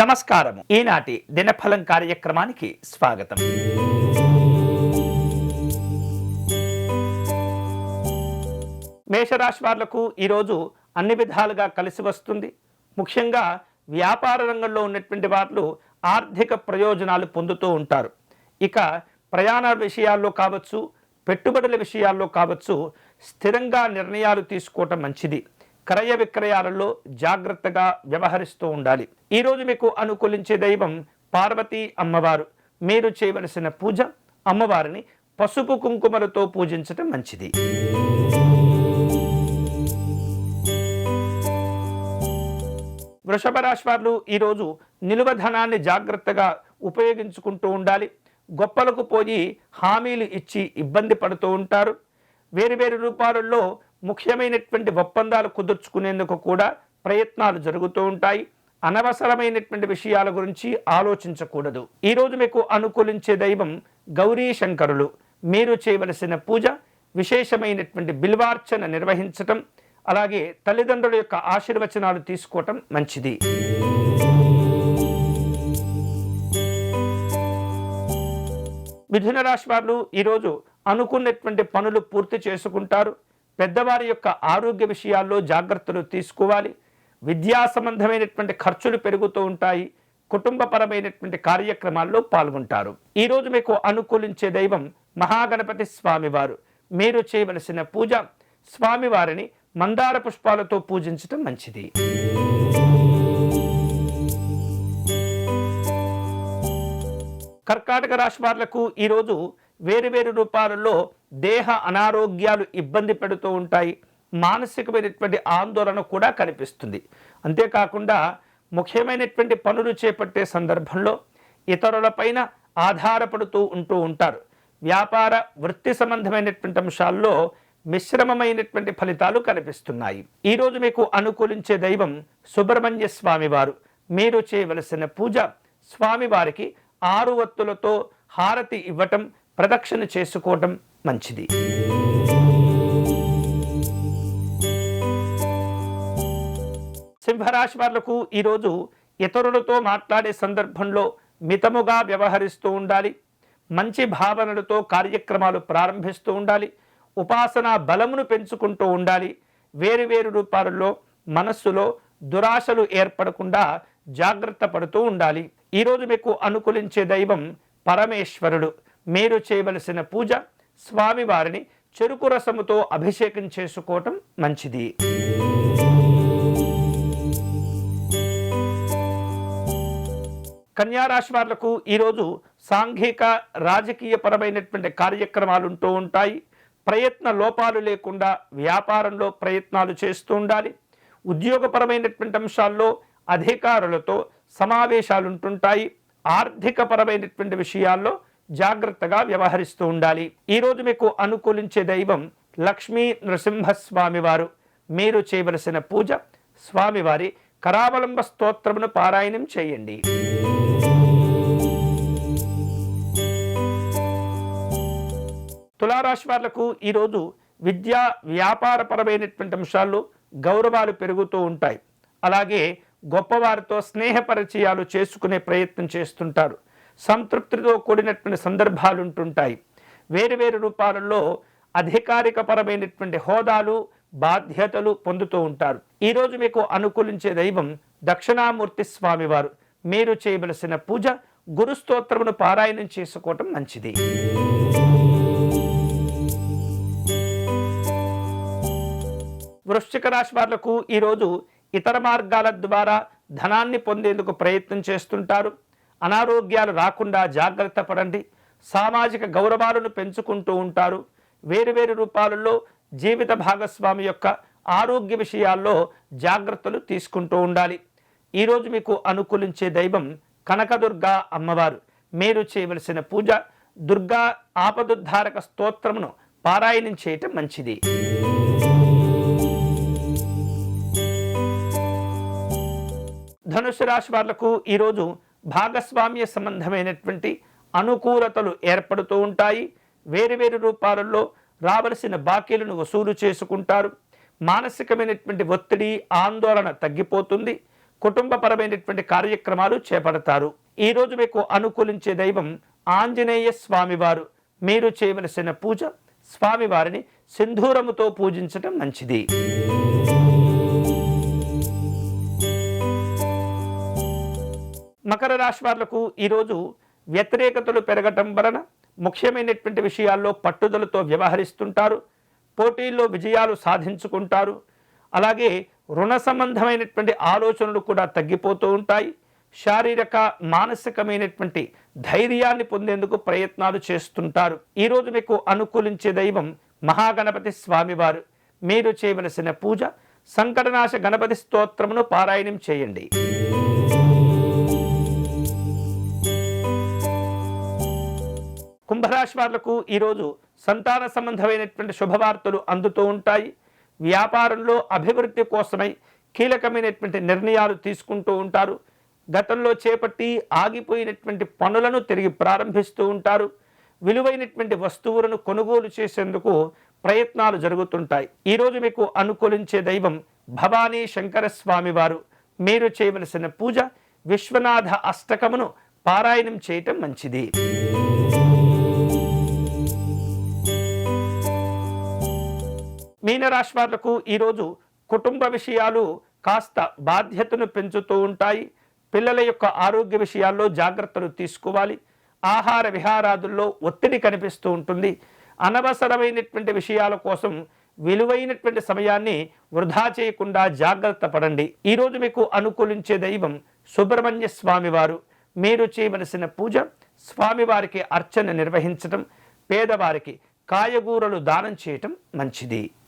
నమస్కారం ఈనాటి దినఫలం కార్యక్రమానికి స్వాగతం. మేషరాశి వాళ్ళకు ఈరోజు అన్ని విధాలుగా కలిసి వస్తుంది. ముఖ్యంగా వ్యాపార రంగంలో ఉన్నటువంటి వాళ్ళు ఆర్థిక ప్రయోజనాలు పొందుతూ ఉంటారు. ఇక ప్రయాణ విషయాల్లో కావచ్చు పెట్టుబడుల విషయాల్లో కావచ్చు స్థిరంగా నిర్ణయాలు తీసుకోవటం మంచిది. క్రయ విక్రయాలలో జాగ్రత్తగా వ్యవహరిస్తూ ఉండాలి. ఈరోజు మీకు అనుకూలించే దైవం పార్వతీ అమ్మవారు. మీరు చేయవలసిన పూజ అమ్మవారిని పసుపు కుంకుమలతో పూజించటం మంచిది. వృషభ రాశి వారు ఈరోజు నిలువ ధనాన్ని జాగ్రత్తగా ఉపయోగించుకుంటూ ఉండాలి. గొప్పలకు పోయి హామీలు ఇచ్చి ఇబ్బంది పడుతూ ఉంటారు. వేరు వేరు రూపాలలో ముఖ్యమైనటువంటి ఒప్పందాలు కుదుర్చుకునేందుకు కూడా ప్రయత్నాలు జరుగుతూ ఉంటాయి. అనవసరమైనటువంటి విషయాల గురించి ఆలోచించకూడదు. ఈరోజు మీకు అనుకూలించే దైవం గౌరీ శంకరులు. మీరు చేయవలసిన పూజ విశేషమైనటువంటి బిల్వార్చన నిర్వహించటం అలాగే తల్లిదండ్రుల యొక్క ఆశీర్వచనాలు తీసుకోవటం మంచిది. మిథున రాశి వారు ఈరోజు అనుకున్నటువంటి పనులు పూర్తి చేసుకుంటారు. పెద్దవారి యొక్క ఆరోగ్య విషయాల్లో జాగ్రత్తలు తీసుకోవాలి. విద్యా సంబంధమైనటువంటి ఖర్చులు పెరుగుతూ ఉంటాయి. కుటుంబపరమైనటువంటి కార్యక్రమాల్లో పాల్గొంటారు. ఈరోజు మీకు అనుకూలించే దైవం మహాగణపతి స్వామివారు. మీరు చేయవలసిన పూజ స్వామివారిని మందార పుష్పాలతో పూజించటం మంచిది. కర్కాటక రాశి వారులకు ఈరోజు వేరు వేరు రూపాలలో దేహ అనారోగ్యాలు ఇబ్బంది పెడుతూ ఉంటాయి. మానసికమైనటువంటి ఆందోళన కూడా కనిపిస్తుంది. అంతేకాకుండా ముఖ్యమైనటువంటి పనులు చేపట్టే సందర్భంలో ఇతరులపైన ఆధారపడుతూ ఉంటూ ఉంటారు. వ్యాపార వృత్తి సంబంధమైనటువంటి అంశాల్లో మిశ్రమమైనటువంటి ఫలితాలు కనిపిస్తున్నాయి. ఈరోజు మీకు అనుకూలించే దైవం సుబ్రహ్మణ్య స్వామివారు. మీరు చేయవలసిన పూజ స్వామివారికి ఆరు వత్తులతో హారతి ఇవ్వటం ప్రదక్షిణ చేసుకోవటం మంచిది. సింహరాశి వాళ్ళకు ఈరోజు ఇతరులతో మాట్లాడే సందర్భంలో మితముగా వ్యవహరిస్తూ ఉండాలి. మంచి భావనలతో కార్యక్రమాలు ప్రారంభిస్తూ ఉండాలి. ఉపాసనా బలమును పెంచుకుంటూ ఉండాలి. వేరు వేరు రూపాలలో మనస్సులో దురాశలు ఏర్పడకుండా జాగ్రత్త పడుతూ ఉండాలి. ఈరోజు మీకు అనుకూలించే దైవం పరమేశ్వరుడు. మీరు చేయవలసిన పూజ స్వామివారిని చెరుకు రసముతో అభిషేకం చేసుకోవటం మంచిది. కన్యారాశి వారులకు ఈరోజు సాంఘిక రాజకీయ పరమైనటువంటి కార్యక్రమాలు ఉంటూ ఉంటాయి. ప్రయత్న లోపాలు లేకుండా వ్యాపారంలో ప్రయత్నాలు చేస్తూ ఉండాలి. ఉద్యోగపరమైనటువంటి అంశాల్లో అధికారులతో సమావేశాలు ఉంటుంటాయి. ఆర్థికపరమైనటువంటి విషయాల్లో జాగ్రత్తగా వ్యవహరిస్తూ ఉండాలి. ఈరోజు మీకు అనుకూలించే దైవం లక్ష్మీ నృసింహస్వామి వారు మీరు చేయవలసిన పూజ స్వామివారి కరావలంబ స్తోత్రమును పారాయణం చేయండి. తులారాశి వాళ్ళకు ఈరోజు విద్యా వ్యాపారపరమైనటువంటి అంశాల్లో గౌరవాలు పెరుగుతూ ఉంటాయి. అలాగే గొప్పవారితో స్నేహ పరిచయాలు చేసుకునే ప్రయత్నం చేస్తుంటారు. సంతృప్తితో కూడినటువంటి సందర్భాలు ఉంటుంటాయి వేరు వేరు అధికారిక అధికారికపరమైనటువంటి హోదాలు బాధ్యతలు పొందుతూ ఉంటారు. ఈరోజు మీకు అనుకూలించే దైవం దక్షిణామూర్తి స్వామివారు. మీరు చేయవలసిన పూజ గురుస్తోత్రమును పారాయణం చేసుకోవటం మంచిది. వృశ్చిక రాశి వాళ్ళకు ఈరోజు ఇతర మార్గాల ద్వారా ధనాన్ని పొందేందుకు ప్రయత్నం చేస్తుంటారు. అనారోగ్యాలు రాకుండా జాగ్రత్త పడండి. సామాజిక గౌరవాలను పెంచుకుంటూ ఉంటారు. వేరువేరు రూపాలలో జీవిత భాగస్వామి యొక్క ఆరోగ్య విషయాల్లో జాగ్రత్తలు తీసుకుంటూ ఉండాలి. ఈరోజు మీకు అనుకూలించే దైవం కనకదుర్గా అమ్మవారు. మీరు చేయవలసిన పూజ దుర్గా ఆపదుద్ధారక స్తోత్రమును పారాయణం చేయటం మంచిది. ధనుసు రాశి వాళ్ళకు ఈరోజు భాగస్వామ్య సంబంధమైనటువంటి అనుకూలతలు ఏర్పడుతూ ఉంటాయి. వేరువేరు రూపాలలో రావలసిన బాకీలను వసూలు చేసుకుంటారు. మానసికమైనటువంటి ఒత్తిడి ఆందోళన తగ్గిపోతుంది. కుటుంబపరమైనటువంటి కార్యక్రమాలు చేపడతారు. ఈరోజు మీకు అనుకూలించే దైవం ఆంజనేయ స్వామివారు. మీరు చేయవలసిన పూజ స్వామివారిని సింధూరముతో పూజించటం మంచిది. మకర రాశి వాళ్ళకు ఈరోజు వ్యతిరేకతలు పెరగటం వలన ముఖ్యమైనటువంటి విషయాల్లో పట్టుదలతో వ్యవహరిస్తుంటారు పోటీల్లో విజయాలు సాధించుకుంటారు. అలాగే రుణ సంబంధమైనటువంటి ఆలోచనలు కూడా తగ్గిపోతూ ఉంటాయి. శారీరక మానసికమైనటువంటి ధైర్యాన్ని పొందేందుకు ప్రయత్నాలు చేస్తుంటారు. ఈరోజు మీకు అనుకూలించే దైవం మహాగణపతి స్వామివారు. మీరు చేయవలసిన పూజ సంకటనాశ గణపతి స్తోత్రమును పారాయణం చేయండి. కుంభరాశి వాళ్ళకు ఈరోజు సంతాన సంబంధమైనటువంటి శుభవార్తలు అందుతూ ఉంటాయి. వ్యాపారంలో అభివృద్ధి కోసమై కీలకమైనటువంటి నిర్ణయాలు తీసుకుంటూ ఉంటారు. గతంలో చేపట్టి ఆగిపోయినటువంటి పనులను తిరిగి ప్రారంభిస్తూ ఉంటారు. విలువైనటువంటి వస్తువులను కొనుగోలు చేసేందుకు ప్రయత్నాలు జరుగుతుంటాయి. ఈరోజు మీకు అనుకూలించే దైవం భవానీ శంకర స్వామి వారు. మీరు చేయవలసిన పూజ విశ్వనాథ అష్టకమును పారాయణం చేయటం మంచిది. రాశి వాళ్ళకు ఈరోజు కుటుంబ విషయాలు కాస్త బాధ్యతను పెంచుతూ ఉంటాయి. పిల్లల యొక్క ఆరోగ్య విషయాల్లో జాగ్రత్తలు తీసుకోవాలి. ఆహార విహారాదుల్లో ఒత్తిడి కనిపిస్తూ ఉంటుంది. అనవసరమైనటువంటి విషయాల కోసం విలువైనటువంటి సమయాన్ని వృధా చేయకుండా జాగ్రత్త పడండి. ఈరోజు మీకు అనుకూలించే దైవం సుబ్రహ్మణ్య స్వామివారు. మీరు చేయవలసిన పూజ స్వామివారికి అర్చన నిర్వహించటం పేదవారికి కాయగూరలు దానం చేయటం మంచిది.